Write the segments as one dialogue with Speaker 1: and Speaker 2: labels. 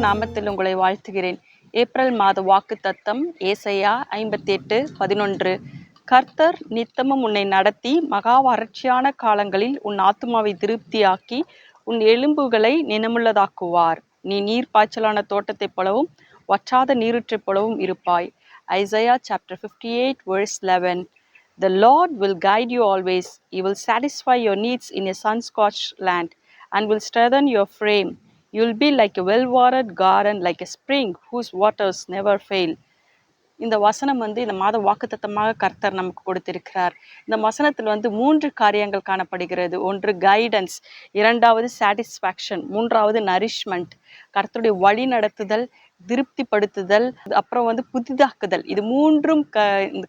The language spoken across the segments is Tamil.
Speaker 1: நாமத்தில் உங்களை வாழ்த்துகிறேன். ஏப்ரல் மாத வாக்கு தத்தம் ஏசையா ஐம்பத்தி எட்டு பதினொன்று. கர்த்தர் நித்தமம் உன்னை நடத்தி மகா வறட்சியான காலங்களில் உன் ஆத்மாவை திருப்தியாக்கி உன் எலும்புகளை நினமுள்ளதாக்குவார் நீ நீர் பாய்ச்சலான தோட்டத்தைப் போலவும் வற்றாத நீருற்றைப் போலவும் இருப்பாய் Isaiah chapter fifty eight verse eleven the lord will guide you always you will satisfy your needs in a sunscorched land and will strengthen your frame you will be like a well watered garden like a spring whose waters never fail இந்த வசனம் வந்து இந்த மாத வாக்குத்தத்தமாக கர்த்தர் நமக்கு கொடுத்திருக்கிறார். இந்த வசனத்தில் வந்து மூன்று காரியங்கள் காணப்படுகிறது. ஒன்று கைடன்ஸ் இரண்டாவது சாட்டிஸ்ஃபேக்ஷன் மூன்றாவது நரிஷ்மெண்ட் கர்த்தருடைய வழி நடத்துதல் திருப்திப்படுத்துதல் அப்புறம் வந்து புதிதாக்குதல். இது மூன்றும் க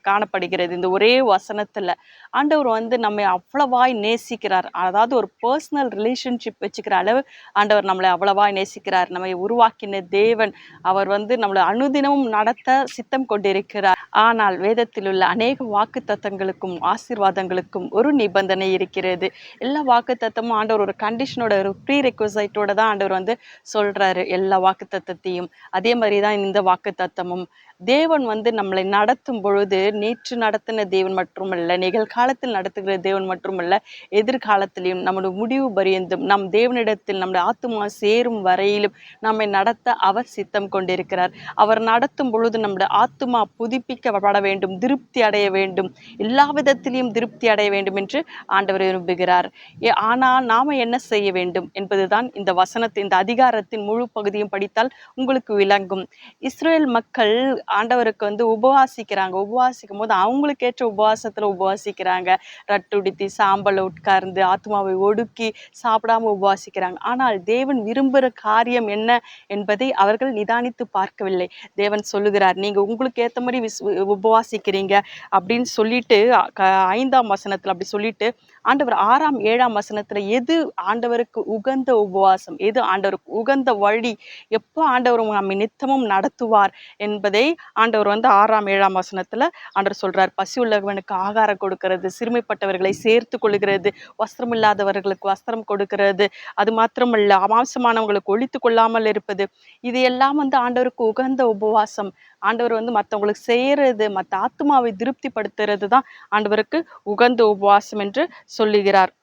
Speaker 1: காணப்படுகிறது. இந்த ஒரே வசனத்துல ஆண்டவர் வந்து நம்மை அவ்வளவாய் நேசிக்கிறார். அதாவது ஒரு பர்சனல் ரிலேஷன்ஷிப் வச்சுக்கிற அளவு ஆண்டவர் நம்மளை அவ்வளவாய் நேசிக்கிறார். நம்மை உருவாக்கின தேவன் அவர் வந்து நம்மளை அனுதினமும் நடத்த சித்தம் கொண்டிருக்கிறார். ஆனால் வேதத்தில் உள்ள அநேக வாக்கு தத்தங்களுக்கும் ஆசீர்வாதங்களுக்கும் ஒரு நிபந்தனை இருக்கிறது. எல்லா வாக்கு தத்தமும் ஆண்டவர் ஒரு கண்டிஷனோட ஒரு ப்ரீ ரெக்வசைட்டோட தான் ஆண்டவர் வந்து சொல்றாரு. எல்லா வாக்கு தத்தத்தையும் அதே மாதிரி தான் இந்த வாக்கு தத்தமும் தேவன் வந்து நம்மளை நடத்தும் பொழுது நேற்று நடத்தின தேவன் மட்டுமல்ல நிகழ்காலத்தில் நடத்துகிற தேவன் மட்டுமல்ல எதிர்காலத்திலையும் நம்முடைய முடிவு பரியந்தும் நம் தேவனிடத்தில் நம்முடைய ஆத்துமா சேரும் வரையிலும் நம்மை நடத்த அவர் சித்தம் கொண்டிருக்கிறார். அவர் நடத்தும் பொழுது நம்முடைய ஆத்துமா புதுப்பிக்கப்பட வேண்டும் திருப்தி அடைய வேண்டும் எல்லா விதத்திலையும் திருப்தி அடைய வேண்டும் என்று ஆண்டவர் விரும்புகிறார். ஏ- ஆனால் நாம என்ன செய்ய வேண்டும் என்பதுதான் இந்த வசனத்தின் இந்த அதிகாரத்தின் முழு பகுதியும் படித்தால் உங்களுக்கு விளங்கும். இஸ்ரேல் மக்கள் ஆண்டவருக்கு வந்து உபவாசிக்கிறாங்க. உபவாசிக்கும் போது அவங்களுக்கு ஏற்ற உபவாசத்துல உபவாசிக்கிறாங்க. ரட்டுடுத்தி சாம்பலை உட்கார்ந்து ஆத்மாவை ஒடுக்கி சாப்பிடாம உபவாசிக்கிறாங்க. ஆனால் தேவன் விரும்புகிற காரியம் என்ன என்பதை அவர்கள் நிதானித்து பார்க்கவில்லை. தேவன் சொல்லுகிறார் நீங்க உங்களுக்கு ஏத்த மாதிரி விஸ் உபவாசிக்கிறீங்க. அப்படின்னு சொல்லிட்டு க- ஐந்தாம் வசனத்துல அப்படி சொல்லிட்டு ஆண்டவர் ஆறாம் ஏழாம் வசனத்துல எது ஆண்டவருக்கு உகந்த உபவாசம்? எது ஆண்டவருக்கு உகந்த வழி? எப்போ ஆண்டவர் நம்மை நித்தமும் நடத்துவார் என்பதை ஆண்டவர் வந்து ஆறாம் ஏழாம் வசனத்துல ஆண்டவர் சொல்றார். பசி உள்ளவனுக்கு ஆகாரம் கொடுக்கிறது சிறுமைப்பட்டவர்களை சேர்த்து கொள்கிறது வஸ்திரம் இல்லாதவர்களுக்கு வஸ்திரம் கொடுக்கிறது அது மாத்திரமல்ல அமாம்சமானவங்களுக்கு ஒழித்து கொள்ளாமல் இருப்பது. இது எல்லாம் வந்து ஆண்டவருக்கு உகந்த உபவாசம். ஆண்டவர் வந்து மற்றவங்களுக்கு செய்கிறது மற்ற ஆத்மாவை திருப்திப்படுத்துறது தான் ஆண்டவருக்கு உகந்த உபவாசம் என்று சொல்லுகிறார்.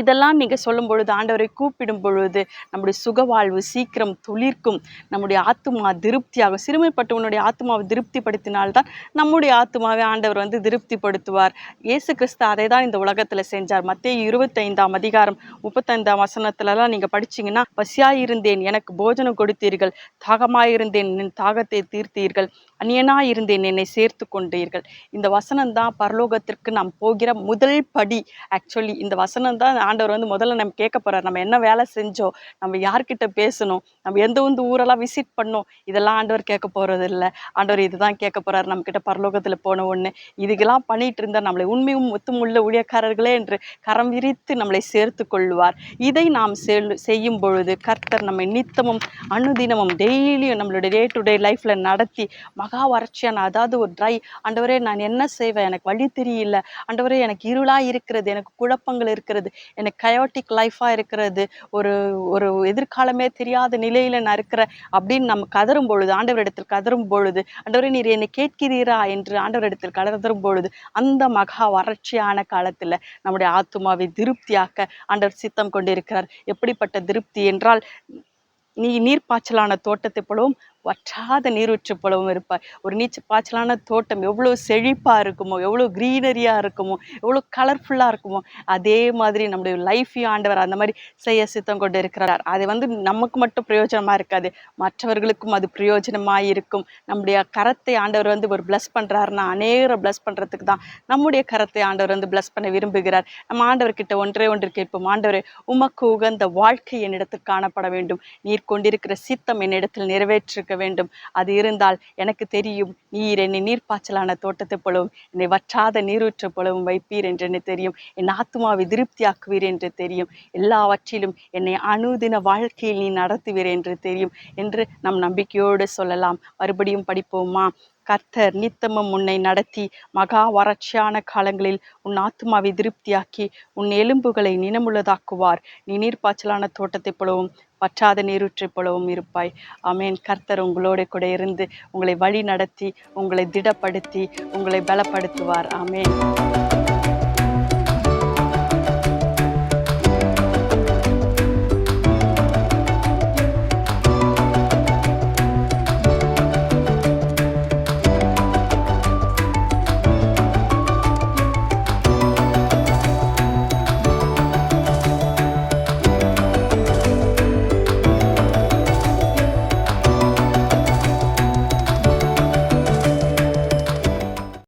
Speaker 1: இதெல்லாம் நீங்க சொல்லும் பொழுது ஆண்டவரை கூப்பிடும் பொழுது நம்முடைய சுகவாழ்வு சீக்கிரம் துளிர்க்கும். நம்முடைய ஆத்மா திருப்தியாகும். சிறுமைப்பட்டவனுடைய ஆத்மாவை திருப்திப்படுத்தினால்தான் நம்முடைய ஆத்துமாவை ஆண்டவர் வந்து திருப்திப்படுத்துவார். இயேசு கிறிஸ்து அதை தான் இந்த உலகத்துல செஞ்சார். மத்திய இருபத்தைந்தாம் அதிகாரம் முப்பத்தைந்தாம் வசனத்துலலாம் நீங்க படிச்சீங்கன்னா பசியாயிருந்தேன் எனக்கு போஜனம் கொடுத்தீர்கள். தாகமாயிருந்தேன் என் தாகத்தை தீர்த்தீர்கள். அந்நியனாயிருந்தேன் என்னை சேர்த்து கொண்டீர்கள். இந்த வசனம் தான் பரலோகத்திற்கு நாம் போகிற முதல் படி. ஆக்சுவலி இந்த வசனம் தான் ஆண்டவர் வந்து முதல்ல நம்ம கேட்க போறார். நம்ம என்ன வேலை செஞ்சோம்? நம்ம யார்கிட்ட பேசணும்? நம்ம எந்த வந்து ஊரெல்லாம் விசிட் பண்ணோம்? இதெல்லாம் ஆண்டவர் கேட்க போறது இல்லை. ஆண்டவர் இதுதான் கேட்க போறாரு. நம்ம கிட்ட போன ஒன்று இதுக்கெல்லாம் பண்ணிட்டு இருந்தா நம்மளை உண்மையும் முத்துமுள்ள ஊழியக்காரர்களே என்று கரம் விரித்து நம்மளை சேர்த்து கொள்வார் இதை நாம் செய்யும் பொழுது கர்த்தர் நம்மை நித்தமும் அனுதினமும் டெய்லியும் நம்மளுடைய டே டு டே லைஃப்ல நடத்தி மகா வறட்சியான அதாவது ஒரு ட்ரை ஆண்டவரே நான் என்ன செய்வேன்? எனக்கு வழி தெரியல. ஆண்டவரே எனக்கு இருளா இருக்கிறது. எனக்கு குழப்பங்கள் இருக்கிறது. எனக்கு கயோட்டிக் லைஃபாக இருக்கிறது ஒரு ஒரு எதிர்காலமே தெரியாத நிலையில் நான் இருக்கிறேன் அப்படின்னு நம்ம கதறும் பொழுது ஆண்டவரிடத்தில் கதறும் பொழுது ஆண்டவரே நீர் என்னை கேட்கிறீரா என்று ஆண்டவரிடத்தில் கதரும் பொழுது அந்த மகா வறட்சியான காலத்தில் நம்முடைய ஆத்மாவை திருப்தியாக்க ஆண்டவர் சித்தம் கொண்டிருக்கிறார். எப்படிப்பட்ட திருப்தி என்றால் நீ நீர் பாய்ச்சலான தோட்டத்தை போலவும் வற்றாத நீரூற்று இருப்பார் ஒரு நீச்ச பாய்ச்சலான தோட்டம் எவ்வளோ செழிப்பாக இருக்குமோ எவ்வளோ க்ரீனரியாக இருக்குமோ எவ்வளோ கலர்ஃபுல்லாக இருக்குமோ அதே மாதிரி நம்முடைய லைஃபையும் ஆண்டவர் அந்த மாதிரி செய்ய சித்தம் கொண்டு இருக்கிறார். அது வந்து நமக்கு மட்டும் பிரயோஜனமாக இருக்காது. மற்றவர்களுக்கும் அது பிரயோஜனமாக இருக்கும். நம்முடைய கரத்தை ஆண்டவர் வந்து ஒரு bless பண்ணுறாருன்னா அநேகரை ப்ளஸ் பண்ணுறதுக்கு தான் நம்முடைய கரத்தை ஆண்டவர் வந்து ப்ளஸ் பண்ண விரும்புகிறார். நம்ம ஆண்டவர்கிட்ட ஒன்றே ஒன்று கேட்போம். ஆண்டவர் உமக்கு உகந்த வாழ்க்கை என்னிடத்தில் காணப்பட வேண்டும். நீர் கொண்டிருக்கிற சித்தம் என்னிடத்தில் நிறைவேற்றுக வேண்டும். அது இருந்தால் எனக்கு தெரியும் நீர் என்னை நீர்ப்பாய்ச்சலான தோட்டத்தை போலவும் என்னை வற்றாத நீரூற்று போலவும் வைப்பீர் என்று எனக்கு தெரியும். என் ஆத்மாவை திருப்தியாக்குவீர் என்று தெரியும். எல்லாவற்றிலும் என்னை அணுதின வாழ்க்கையில் நீ நடத்துவீர் என்று தெரியும் என்று நம் நம்பிக்கையோடு சொல்லலாம். மறுபடியும் படிப்போமா? கர்த்தர் நித்தமும் உன்னை நடத்தி மகா வறட்சியான காலங்களில் உன் ஆத்மாவை திருப்தியாக்கி உன் எலும்புகளை நினமுள்ளதாக்குவார். நீ நீர்ப்பாய்ச்சலான தோட்டத்தைப் போலவும் வற்றாத நீரூற்றை போலவும் இருப்பாய். ஆமென். கர்த்தர் உங்களோட கூட இருந்து உங்களை வழி நடத்தி உங்களை திடப்படுத்தி உங்களை பலப்படுத்துவார். அமேன்